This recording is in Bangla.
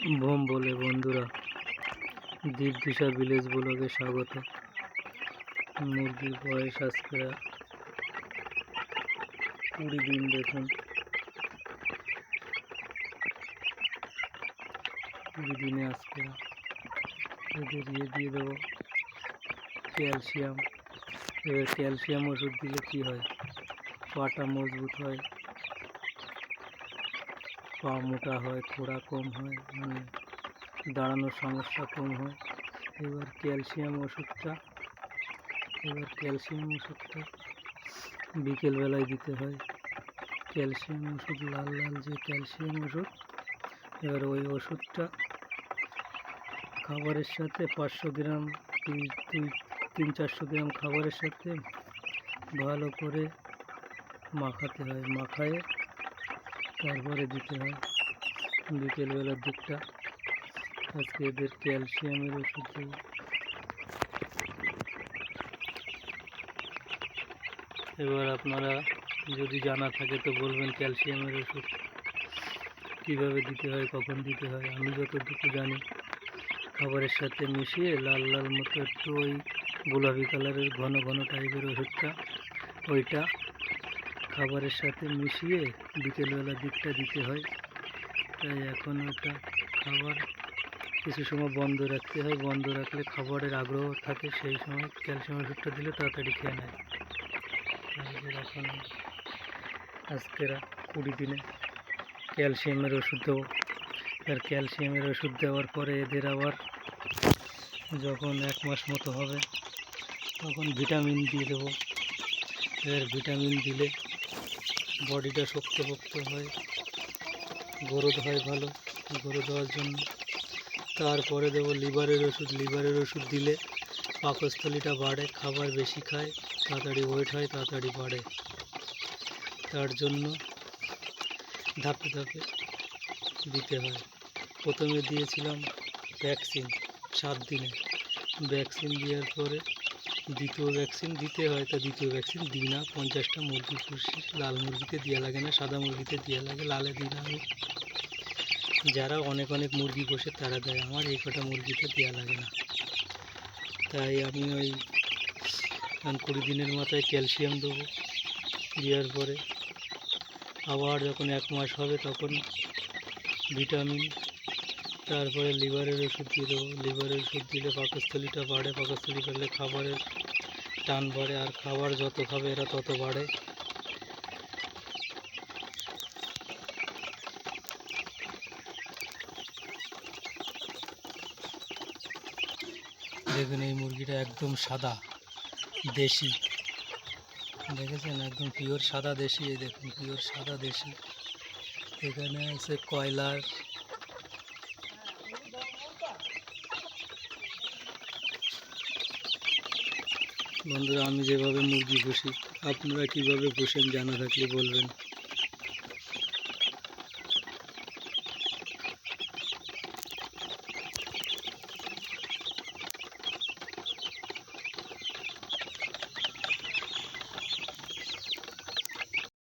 বোম বলে বন্ধুরা দ্বীপ দিশা ভিলেজ ব্লগে স্বাগত। মুরগির বয়স আজকে কুড়ি দিন, দেখুন। কুড়ি দিনে আজকে এদের ইয়ে দিয়ে দেবো, ক্যালসিয়াম। এবার ক্যালসিয়াম ওষুধ দিলে কী হয়? পাটা মজবুত হয় পা মোটা হয়, খোড়া কম হয় মানে দাঁড়ানোর সমস্যা কম হয়। এবার ক্যালসিয়াম ওষুধটা, এবার ক্যালসিয়াম ওষুধটা বিকেলবেলায় দিতে হয়। ক্যালসিয়াম ওষুধ, লাল লাল যে ক্যালসিয়াম ওষুধ, এবার ওই ওষুধটা খাবারের সাথে পাঁচশো গ্রাম দুই তিন চারশো গ্রাম খাবারের সাথে ভালো করে মাখাতে হয়। মাখায়ে তারপরে দিতে হয় বিকেলবেলার দিকটা আজকে এদের ক্যালসিয়ামের ওষুধ দেবো। এবার আপনারা যদি জানা থাকে তো বলবেন ক্যালসিয়ামের ওষুধ কীভাবে দিতে হয়, কখন দিতে হয়। আমি যতটুকু জানি, খাবারের সাথে মিশিয়ে লাল লাল মতো একটু ওই গোলাপি কালারের ঘন ঘন টাইপের ওষুধটা, ওইটা খাবারের সাথে মিশিয়ে বিকেলবেলার দিকটা দিতে হয়। তাই এখন ওটা খাবার কিছু সময় বন্ধ রাখতে হয়। বন্ধ রাখলে খাবারের আগ্রহ থাকে, সেই সময় ক্যালসিয়াম ওষুধটা দিলে তাড়াতাড়ি খেয়ে নেয়। এখন আজকেরা কুড়ি দিনে ক্যালসিয়ামের ওষুধ দেবো। আর ক্যালসিয়ামের ওষুধ দেওয়ার পরে এদের আবার যখন এক মাস মতো হবে, তখন ভিটামিন দিয়ে দেবো। এর ভিটামিন দিলে বডিটা শক্ত শক্তপোক্ত হয় গ্রোথ হয় ভালো গ্রোথ হওয়ার জন্য। তারপরে দেবো লিভারের ওষুধ লিভারের ওষুধ দিলে পাকস্থলীটা বাড়ে, খাবার বেশি খায়, তাড়াতাড়ি ওয়েট হয়, তাড়াতাড়ি বাড়ে। তার জন্য ধাপে ধাপে দিতে হয়। প্রথমে দিয়েছিলাম ভ্যাকসিন, সাত দিনে ভ্যাকসিন দেওয়ার পরে দ্বিতীয় ভ্যাকসিন দিতে হয়, তা দ্বিতীয় ভ্যাকসিন দিই না। পঞ্চাশটা মুরগি পুষি, লাল মুরগিতে দেওয়া লাগে না, সাদা মুরগিতে দেওয়া লাগে, লালে দিই না আমি। যারা অনেক অনেক মুরগি পোষে তারা দেয়, আমার এই কটা মুরগিতে দেওয়া লাগে না। তাই আমি ওই কুড়ি দিনের মাথায় ক্যালসিয়াম দেবো, দেওয়ার পরে আবার যখন এক মাস হবে তখন ভিটামিন, তারপরে লিভারের ওষুধ দিয়ে দেবো। লিভারের ওষুধ দিলে পাকস্থলীটা বাড়ে, পাকস্থলী বাড়লে খাবারের টান বাড়ে আর খাবার যত খাবে এরা তত বাড়ে। দেখুন এই মুরগিটা একদম সাদা, দেশি। দেখেছেন? একদম পিওর সাদা দেশি, এই দেখুন পিওর সাদা দেশি। এখানে আছে কয়লার বন্ধুরা আমি যেভাবে মুরগি পুষি আপনারা কীভাবে পুষেন জানা থাকলে বলবেন।